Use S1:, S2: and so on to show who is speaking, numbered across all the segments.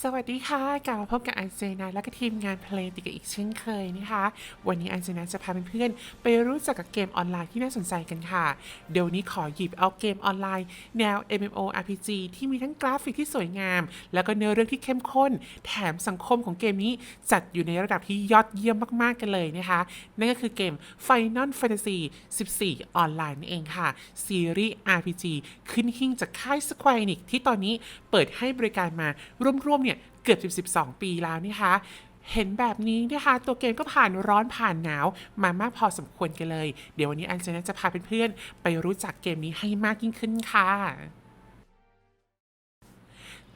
S1: สวัสดีค่ะ กลับมาพบกับอันเจนะและก็ทีมงานเพลงติดกันอีกเช่นเคยนะคะ วันนี้อันเจนะจะพาเพื่อนๆไปรู้จักกับเกมออนไลน์ที่น่าสนใจกันค่ะ เดี๋ยวนนี้ขอหยิบเอาเกมออนไลน์ แนว MMORPG ที่มีทั้งกราฟิกที่สวยงาม แล้วก็เนื้อเรื่องที่เข้มข้น แถมสังคมของเกมนี้จัดอยู่ในระดับที่ยอดเยี่ยมมากๆกันเลยนะคะ นั่นก็คือเกม Final Fantasy 14 ออนไลน์นั่นเองค่ะ ซีรีส์ RPG ขึ้นหิ่งจากค่าย Square Enix ที่ตอนนี้เปิดให้บริการมาร่วมๆเนี่ยเกือบ 12 ปีแล้วนะคะเห็นแบบนี้นะคะตัวเกมก็ผ่านร้อนผ่านหนาวมามากพอสมควรกันเลย เดี๋ยววันนี้อันเจนจะพาเพื่อนๆไปรู้จักเกมนี้ให้มากยิ่งขึ้นค่ะ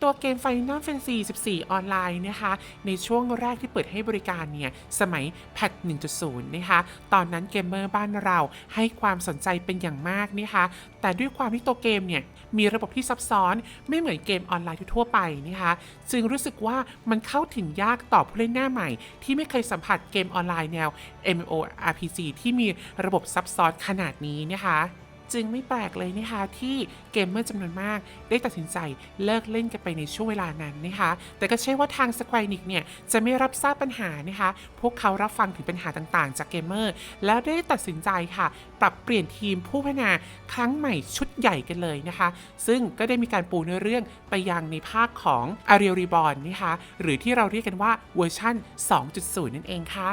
S1: ตัวเกม Final Fantasy 14 ออนไลน์นะคะ ในช่วงแรกที่เปิดให้บริการเนี่ย สมัยแพท1.0 นะคะ ตอนนั้นเกมเมอร์บ้านเราให้ความสนใจเป็นอย่างมากนะคะ แต่ด้วยความที่ตัวเกมเนี่ย มีระบบที่ซับซ้อนไม่เหมือนเกมออนไลน์ทั่วไปนะคะ จึงรู้สึกว่ามันเข้าถึงยากต่อผู้เล่นหน้าใหม่ ที่ไม่เคยสัมผัสเกมออนไลน์แนว MMORPG ที่มีระบบซับซ้อนขนาดนี้นะคะ จึงไม่แปลกเลยนะคะที่เกมเมอร์จำนวนมากได้ตัดสินใจเลิกเล่นกันไปในช่วงเวลานั้นนะคะแต่ก็ใช่ว่าทาง Square Enix เนี่ยจะไม่รับทราบปัญหานะคะพวกเขารับฟังถึงปัญหาต่างๆ จากเกมเมอร์แล้วได้ตัดสินใจค่ะ ปรับเปลี่ยนทีมผู้พัฒนาครั้งใหม่ชุดใหญ่กันเลยนะคะ ซึ่งก็ได้มีการปูเนื้อเรื่องไปยังในภาคของ a r e a l Reborn นะคะหรือที่เราเรียกกันว่าเวอร์ชัน2.0 นั่นเองค่ะ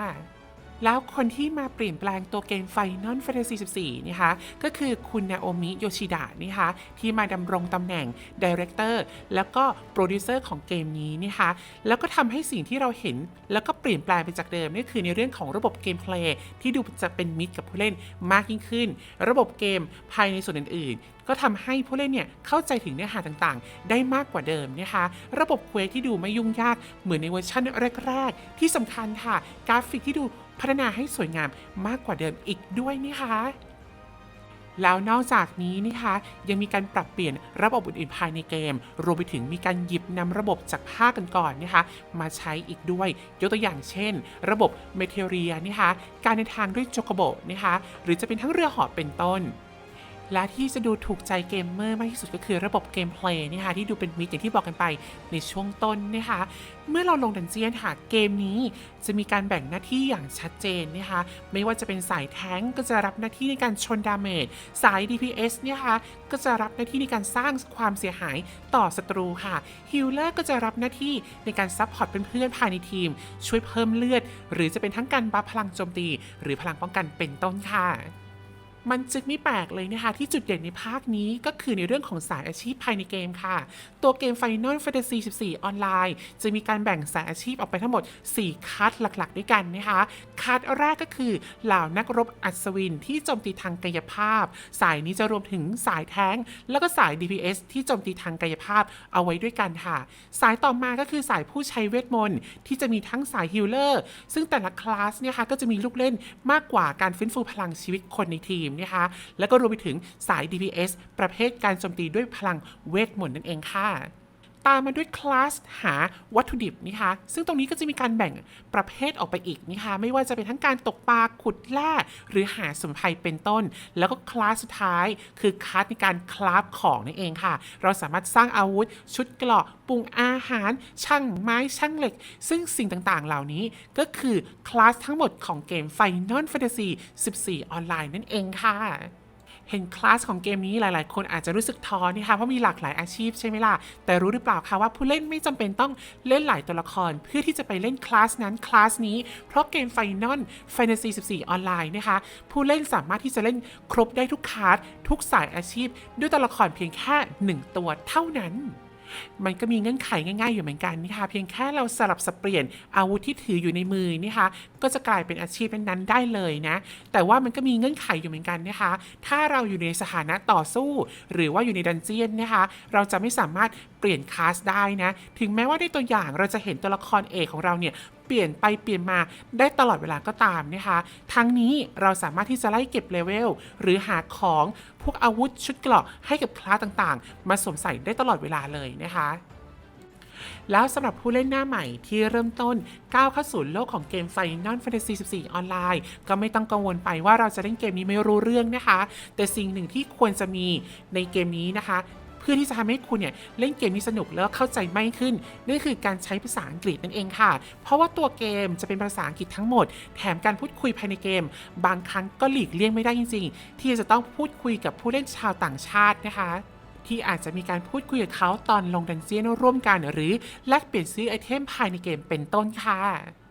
S1: แล้วคนที่มาเปลี่ยนแปลงตัวเกม Final Fantasy 14นะคะก็คือคุณนาโอมิโยชิดะนะคะที่มาดำรงตำแหน่ง Director แล้วก็โปรดิวเซอร์ของเกมนี้นะคะแล้วก็ทำให้สิ่งที่เราเห็น แล้วก็เปลี่ยนแปลงไปจากเดิมนี่คือในเรื่องของระบบเกมเพลย์ที่ดูจะเป็นมิตรกับผู้เล่นมากยิ่งขึ้น ระบบเกมภายในส่วนอื่นๆ ก็ทำให้ผู้เล่นเนี่ยเข้าใจถึงเนื้อหาต่างๆ ได้มากกว่าเดิมนะคะ ระบบเควสที่ดูไม่ยุ่งยากเหมือนในเวอร์ชันแรก ๆ ที่สำคัญค่ะ กราฟิกที่ดู พัฒนาให้สวยงามมากกว่าเดิมอีกด้วยนะคะแล้วนอกจากนี้นะคะยังมีการปรับเปลี่ยนระบบอื่นๆภายในเกม รวมไปถึงมีการหยิบนำระบบจากภาคก่อนๆนะคะ มาใช้อีกด้วย ยกตัวอย่างเช่น ระบบเมเทเรียนะคะ การเดินทางด้วยโจโกโบนะคะ หรือจะเป็นทั้งเรือหอบเป็นต้น และที่จะดูถูกใจเกมเมอร์มากที่สุดก็คือระบบเกมเพลย์นะคะที่ดูเป็นมิตรอย่างที่บอกกันไปในช่วงต้นนะคะเมื่อเราลงดันเจียนค่ะเกมนี้ จะมีการแบ่งหน้าที่อย่างชัดเจนนะคะไม่ว่าจะเป็นสายแท้งก็จะรับหน้าที่ในการชนดาเมจสาย DPS เนี่ยค่ะก็จะรับหน้าที่ในการสร้างความเสียหายต่อศัตรูค่ะฮิลเลอร์ก็จะรับหน้าที่ในการซัพพอร์ตเพื่อนๆภายในทีม ช่วยเพิ่มเลือด หรือจะเป็นทั้งการบัฟพลังโจมตี หรือพลังป้องกันเป็นต้นค่ะ มันจึงไม่แปลกเลยนะคะ ที่จุดเด่นในภาคนี้ก็คือในเรื่องของสายอาชีพภายในเกมค่ะ ตัวเกม Final Fantasy 14 ออนไลน์ จะมีการแบ่งสายอาชีพออกไปทั้งหมด 4 คัดหลักๆ ด้วยกันนะคะคัดแรกก็คือเหล่านักรบอัศวินที่โจมตีทางกายภาพ สายนี้จะรวมถึงสายแท้ง แล้วก็สาย DPS ที่โจมตีทางกายภาพเอาไว้ด้วยกันค่ะ สายต่อมาก็คือสายผู้ใช้เวทมนต์ที่จะมีทั้งสายฮิลเลอร์ซึ่งแต่ละคลาสเนี่ยค่ะก็จะมีลูกเล่นมากกว่าการฟื้นฟูพลังชีวิตคนในทีมนะคะ แล้วก็รวมไปถึงสาย DPS ประเภทการโจมตีด้วยพลังเวทมนต์นั่นเองค่ะ ตามมาด้วยคลาสหาวัตถุดิบนะคะซึ่งตรงนี้ก็จะมีการแบ่งประเภทออกไปอีกนะคะไม่ว่าจะเป็นทั้งการตกปลาขุดแร่หรือหาสมุนไพรเป็นต้น แล้วก็คลาสสุดท้ายคือคลาสในการคราฟของนั่นเองค่ะ เราสามารถสร้างอาวุธ ชุดเกราะปรุงอาหาร ช่างไม้ช่างเหล็ก ซึ่งสิ่งต่างๆ เหล่านี้ก็คือคลาสทั้งหมดของเกม Final Fantasy 14 ออนไลน์นั่นเองค่ะ เห็นคลาสของเกมนี้หลาย ๆ คนอาจจะรู้สึกท้อนะคะเพราะมีหลากหลายอาชีพใช่ไหมล่ะ แต่รู้หรือเปล่าคะว่าผู้เล่นไม่จำเป็นต้องเล่นหลายตัวละคร เพื่อที่จะไปเล่นคลาสนั้นคลาสนี้ เพราะเกมไฟนอลแฟนตาซี14 ออนไลน์นะคะ ผู้เล่นสามารถที่จะเล่นครบได้ทุกคลาสทุกสายอาชีพ ด้วยตัวละครเพียงแค่ 1 ตัวเท่านั้น มันก็มีเงื่อนไขง่ายๆอยู่เหมือนกันนะคะเพียงแค่เราสลับสับเปลี่ยนอาวุธที่ถืออยู่ในมือนะคะก็จะกลายเป็นอาชีพนั้นๆได้เลยนะ แต่ว่ามันก็มีเงื่อนไขอยู่เหมือนกันนะคะ ถ้าเราอยู่ในสถานะต่อสู้ หรือว่าอยู่ในดันเจียนนะคะ เราจะไม่สามารถ ปลี่ยนคาสได้นะ ถึงแม้ว่าในตัวอย่างเราจะเห็นตัวละครเอกของเราเนี่ยเปลี่ยนไปเปลี่ยนมาได้ตลอดเวลาก็ตามนะคะทั้งนี้เราสามารถที่จะไล่เก็บเลเวลหรือหาของพวกอาวุธชุดเกราะให้กับคลาสต่างๆ มาสวมใส่ได้ตลอดเวลาเลยนะคะแล้วสำหรับผู้เล่นหน้าใหม่ที่เริ่มต้นก้าวเข้าสู่โลกของเกม Final Fantasy 14 ออนไลน์ ก็ไม่ต้องกังวลไปว่าเราจะเล่นเกมนี้ไม่รู้เรื่องนะคะ แต่สิ่งหนึ่งที่ควรจะมีในเกมนี้นะคะ พื่อที่จะทำให้คุณเนี่ยเล่นเกมนี้สนุกแล้วเข้าใจมากขึ้นนั่นคือการใช้ภาษาอังกฤษนั่นเองค่ะ เพราะว่าตัวเกมจะเป็นภาษาอังกฤษทั้งหมด แถมการพูดคุยภายในเกม บางครั้งก็หลีกเลี่ยงไม่ได้จริง ๆ ที่จะต้องพูดคุยกับผู้เล่นชาวต่างชาตินะคะที่อาจจะมีการพูดคุยกับเขาตอนลงดันเจียนร่วมกันหรือแลกเปลี่ยนซื้อไอเทมภายในเกมเป็นต้นค่ะ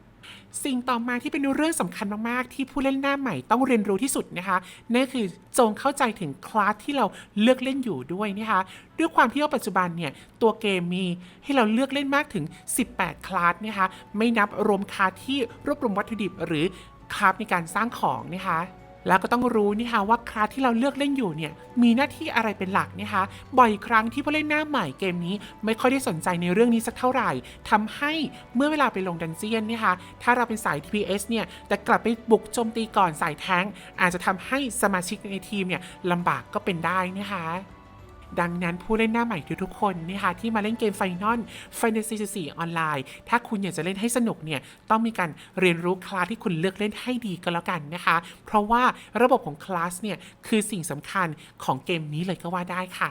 S1: สิ่งต่อมาที่เป็นเรื่องสำคัญมากๆ ที่ผู้เล่นหน้าใหม่ต้องเรียนรู้ที่สุดนะคะนั่นคือจงเข้าใจถึงคลาสที่เราเลือกเล่นอยู่ด้วยนะคะด้วยความที่ว่าปัจจุบันเนี่ยตัวเกมมีให้เราเลือกเล่นมากถึง 18 คลาสนะคะไม่นับรวมคลาสที่รวบรวมวัตถุดิบหรือคราฟในการสร้างของนะคะ แล้วก็ต้องรู้นะคะว่าคลาสที่เราเลือกเล่นอยู่เนี่ยมีหน้าที่อะไรเป็นหลักนะคะบ่อยครั้งที่ผู้เล่นหน้าใหม่เกมนี้ ไม่ค่อยได้สนใจในเรื่องนี้สักเท่าไหร่ทำให้เมื่อเวลาไปลงดันเจียนนะคะถ้าเราเป็นสาย TPS เนี่ยแต่กลับไปบุกโจมตีก่อนสายแท้ง อาจจะทำให้สมาชิกในทีมเนี่ยลำบากก็เป็นได้นะคะ ดังนั้นผู้เล่นหน้าใหม่ทุกๆคนนะคะที่มาเล่นเกมไฟนอล Fantasy 14ออนไลน์ ถ้าคุณอยากจะเล่นให้สนุกเนี่ยต้องมีการเรียนรู้คลาสที่คุณเลือกเล่นให้ดีก็แล้วกันนะคะ เพราะว่าระบบของคลาสเนี่ยคือสิ่งสำคัญของเกมนี้เลยก็ว่าได้ค่ะ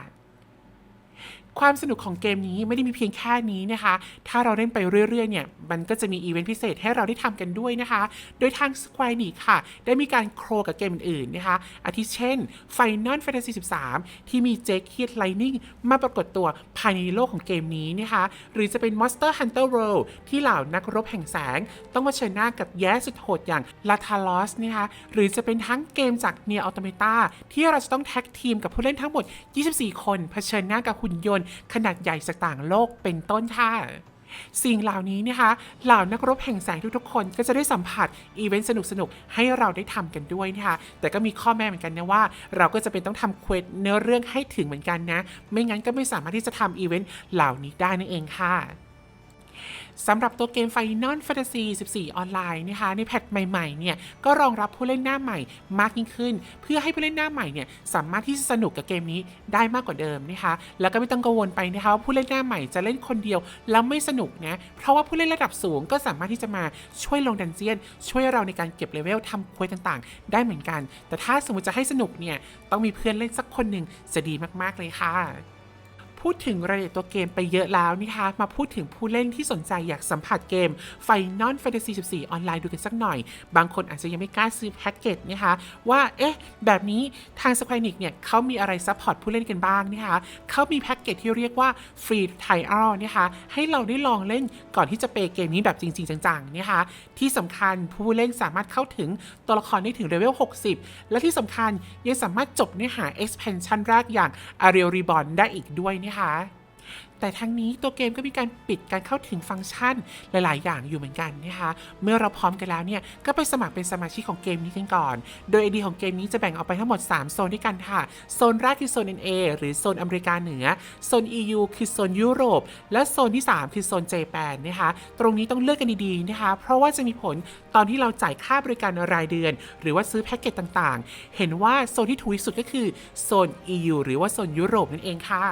S1: ความสนุกของเกมนี้ไม่ได้มีเพียงแค่นี้นะคะ ถ้าเราเล่นไปเรื่อยๆ เนี่ย มันก็จะมีอีเวนต์พิเศษให้เราได้ทำกันด้วยนะคะ โดยทาง Square Enix ค่ะ ได้มีการโครกับเกมอื่นๆ นะคะ อาทิเช่น Final Fantasy 13 ที่มีเจคเคียดไลนิ่งมาปรากฏตัวภายในโลกของเกมนี้นะคะ หรือจะเป็น Monster Hunter World ที่เหล่านักรบแห่งแสง ต้องมาเชิญหน้ากับแย่สุดโหดอย่าง l a t a l o s นะคะ หรือจะเป็นทั้งเกมจาก Nier Automata ที่เราจะต้องแท็กทีมกับผู้เล่นทั้งหมด 24 คนเผชิญหน้ากับหุ่นยนตขนาดใหญ่จากต่างโลกเป็นต้นค่ะสิ่งเหล่านี้นะคะ เหล่านักรบแห่งแสงทุกๆคนก็จะได้สัมผัสอีเวนต์สนุกๆ ให้เราได้ทำกันด้วยนะคะ แต่ก็มีข้อแม้เหมือนกันนะว่า เราก็จะเป็นต้องทำเควสเนื้อเรื่องให้ถึงเหมือนกันนะ ไม่งั้นก็ไม่สามารถที่จะทำอีเวนต์เหล่านี้ได้นั่นเองค่ะ สำหรับตัวเกม Final Fantasy 14 ออนไลน์นะคะในแพทใหม่ๆเนี่ยก็รองรับผู้เล่นหน้าใหม่มากยิ่งขึ้น เพื่อให้ผู้เล่นหน้าใหม่เนี่ยสามารถที่จะสนุกกับเกมนี้ได้มากกว่าเดิมนะคะแล้วก็ไม่ต้องกังวลไปนะคะว่าผู้เล่นหน้าใหม่จะเล่นคนเดียวแล้วไม่สนุกนะเพราะว่าผู้เล่นระดับสูงก็สามารถที่จะมาช่วยลงดันเจียน ช่วยเราในการเก็บเลเวลทำควสต่างๆ ได้เหมือนกัน แต่ถ้าสมมติจะให้สนุกเนี่ยต้องมีเพื่อนเล่นสักคนหนึ่งจะดีมากๆเลยค่ะ พูดถึงรายละเอียดตัวเกมไปเยอะแล้วนะคะมาพูดถึงผู้เล่นที่สนใจอยากสัมผัสเกม Final Fantasy 14 ออนไลน์ดูกันสักหน่อย บางคนอาจจะยังไม่กล้าซื้อแพ็กเกจนะคะว่าเอ๊ะแบบนี้ทาง Square Enix เนี่ยเขามีอะไรซัพพอร์ตผู้เล่นกันบ้างนะคะเขามีแพ็กเกจที่เรียกว่า Free Trial นะคะให้เราได้ลองเล่นก่อนที่จะเปเกมนี้แบบจริง ๆ จังๆนะคะที่สำคัญผู้เล่นสามารถเข้าถึงตัวละครได้ถึงเลเวล 60 และที่สำคัญยังสามารถจบเนื้อหา expansion แรกอย่าง Ariel Reborn ได้อีกด้วยนะคะแต่ทั้งนี้ตัวเกมก็มีการปิดการเข้าถึงฟังก์ชันหลาย ๆ อย่างอยู่เหมือนกันนะคะ เมื่อเราพร้อมกันแล้วเนี่ย ก็ไปสมัครเป็นสมาชิกของเกมนี้กันก่อน โดยไอเดียของเกมนี้จะแบ่งออกไปทั้งหมด 3 โซนด้วยกันค่ะ โซนแรกคือโซน NA หรือโซนอเมริกาเหนือ โซน EU คือโซนยุโรป และโซนที่ 3 คือโซนเจแปนนะคะ ตรงนี้ต้องเลือกกันดีๆนะคะ เพราะว่าจะมีผลตอนที่เราจ่ายค่าบริการรายเดือน หรือว่าซื้อแพ็กเกจต่าง ๆ เห็นว่าโซนที่ถูกที่สุดก็คือโซน EU หรือว่าโซนยุโรปนั่นเองค่ะ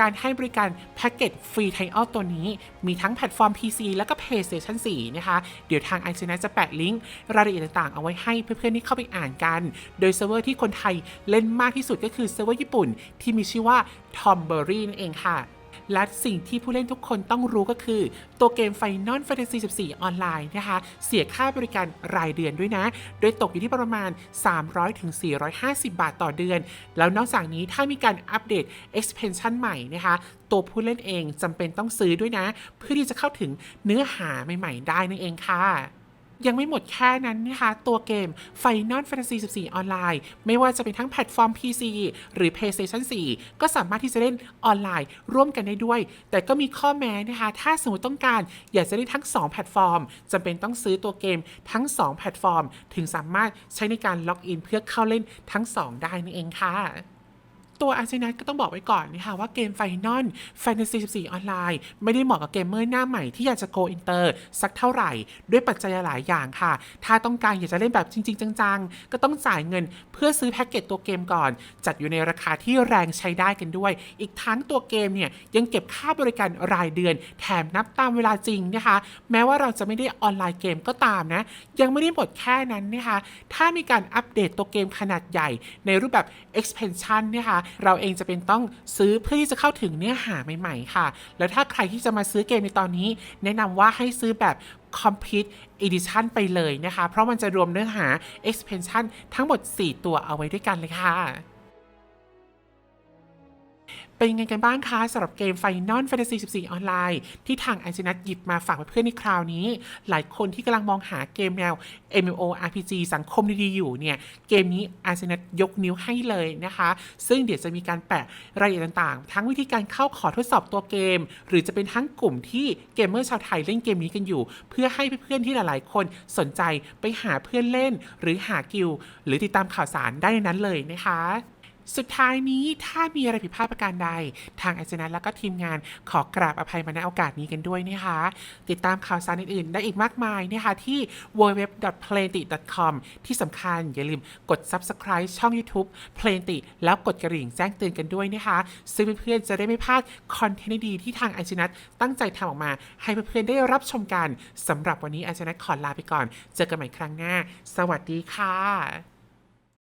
S1: การให้บริการแพ็กเกจฟรีไทออลตัวนี้ มีทั้งแพลตฟอร์ม PC แล้วก็ PlayStation 4 นะคะ เดี๋ยวทางไอซีนจะแปะลิงก์รายละเอียดต่างๆ เอาไว้ให้เพื่อนๆที่เข้าไปอ่านกัน โดยเซิร์ฟเวอร์ที่คนไทยเล่นมากที่สุดก็คือเซิร์ฟเวอร์ญี่ปุ่นที่มีชื่อว่า Tomberry นั่นเองค่ะ และสิ่งที่ผู้เล่นทุกคนต้องรู้ก็คือ ตัวเกม Final Fantasy 14 ออนไลน์นะคะ เสียค่าบริการรายเดือนด้วยนะ โดยตกอยู่ที่ประมาณ 300-450 บาทต่อเดือน แล้วนอกจากนี้ถ้ามีการอัปเดต expansion ใหม่นะคะตัวผู้เล่นเองจำเป็นต้องซื้อด้วยนะ เพื่อที่จะเข้าถึงเนื้อหาใหม่ ๆ ได้นั่นเองค่ะ ยังไม่หมดแค่นั้นนะคะ ตัวเกม Final Fantasy 14 ออนไลน์ ไม่ว่าจะเป็นทั้งแพลตฟอร์ม PC หรือ PlayStation 4 ก็สามารถที่จะเล่นออนไลน์ ร่วมกันได้ด้วย แต่ก็มีข้อแม้นะคะ ถ้าสมมติต้องการอยากจะเล่นทั้ง 2 แพลตฟอร์มจำเป็นต้องซื้อตัวเกมทั้ง 2 แพลตฟอร์ม ถึงสามารถใช้ในการล็อกอินเพื่อเข้าเล่นทั้ง 2 ได้นั่นเองค่ะ ตัวอาร์เซนัก็ต้องบอกไว้ก่อนนะคะว่าเกมไฟนอล Fantasy 14 ออนไลน์ ไม่ได้เหมาะกับเกมเมอร์หน้าใหม่ที่อยากจะ go inter สักเท่าไหร่ ด้วยปัจจัยหลายอย่างค่ะ ถ้าต้องการอยากจะเล่นแบบจริง ๆ จัง ๆ ก็ต้องจ่ายเงินเพื่อซื้อแพ็กเกจตัวเกมก่อน จัดอยู่ในราคาที่แรงใช้ได้กันด้วย อีกทั้งตัวเกมเนี่ยยังเก็บค่าบริการรายเดือน แถมนับตามเวลาจริงนะคะ แม้ว่าเราจะไม่ได้ออนไลน์เกมก็ตามนะ ยังไม่ได้หมดแค่นั้นนะคะถ้ามีการอัปเดตตัวเกมขนาดใหญ่ในรูปแบบ expansion นะคะเราเองจะเป็นต้องซื้อเพื่อที่จะเข้าถึงเนื้อหาใหม่ๆ ค่ะ แล้วถ้าใครที่จะมาซื้อเกมในตอนนี้ แนะนำว่าให้ซื้อแบบ Complete Edition ไปเลยนะคะ เพราะมันจะรวมเนื้อหา expansion ทั้งหมด 4 ตัวเอาไว้ด้วยกันเลยค่ะ เป็นยังไงกันบ้างคะสำหรับเกม Final Fantasy 14 ออนไลน์ ที่ทางไอันจินัทหยิบมาฝากเพื่อนในคราวนี้ หลายคนที่กำลังมองหาเกมแนว MMORPG สังคมดีๆอยู่เนี่ย เกมนี้ไอันจินัทยกนิ้วให้เลยนะคะ ซึ่งเดี๋ยวจะมีการแปะรายละเอียดต่างๆ ทั้งวิธีการเข้าขอทดสอบตัวเกม หรือจะเป็นทั้งกลุ่มที่เกมเมอร์ชาวไทยเล่นเกมนี้กันอยู่ เพื่อให้เพื่อนๆที่หลายๆ คนสนใจไปหาเพื่อนเล่น หรือหากิลหรือติดตามข่าวสารได้ในนั้นเลยนะคะ สุดท้ายนี้ถ้ามีอะไรผิดพลาดประการใด ทางอาจารย์และก็ทีมงานขอกราบอภัยมาณโอกาสนี้กันด้วยนะคะ ติดตามข่าวสารอื่นๆ ได้อีกมากมายนะคะที่ w w w p l a n t i c o m ที่สำคัญอย่าลืมกด subscribe ช่อง YouTube p l a n t i แล้วกดกระดิ่งแจ้งเตือนกันด้วยนะคะ ซึ่งเพื่อนๆจะได้ไม่พลาดคอนเทนต์ดีๆที่ทางอาจารย์ตั้งใจทำออกมา ให้เพื่อนๆได้รับชมกันสำหรับวันนี้อาจารย์ขอลาไปก่อน เจอกันใหม่ครั้งหน้า สวัสดีค่ะ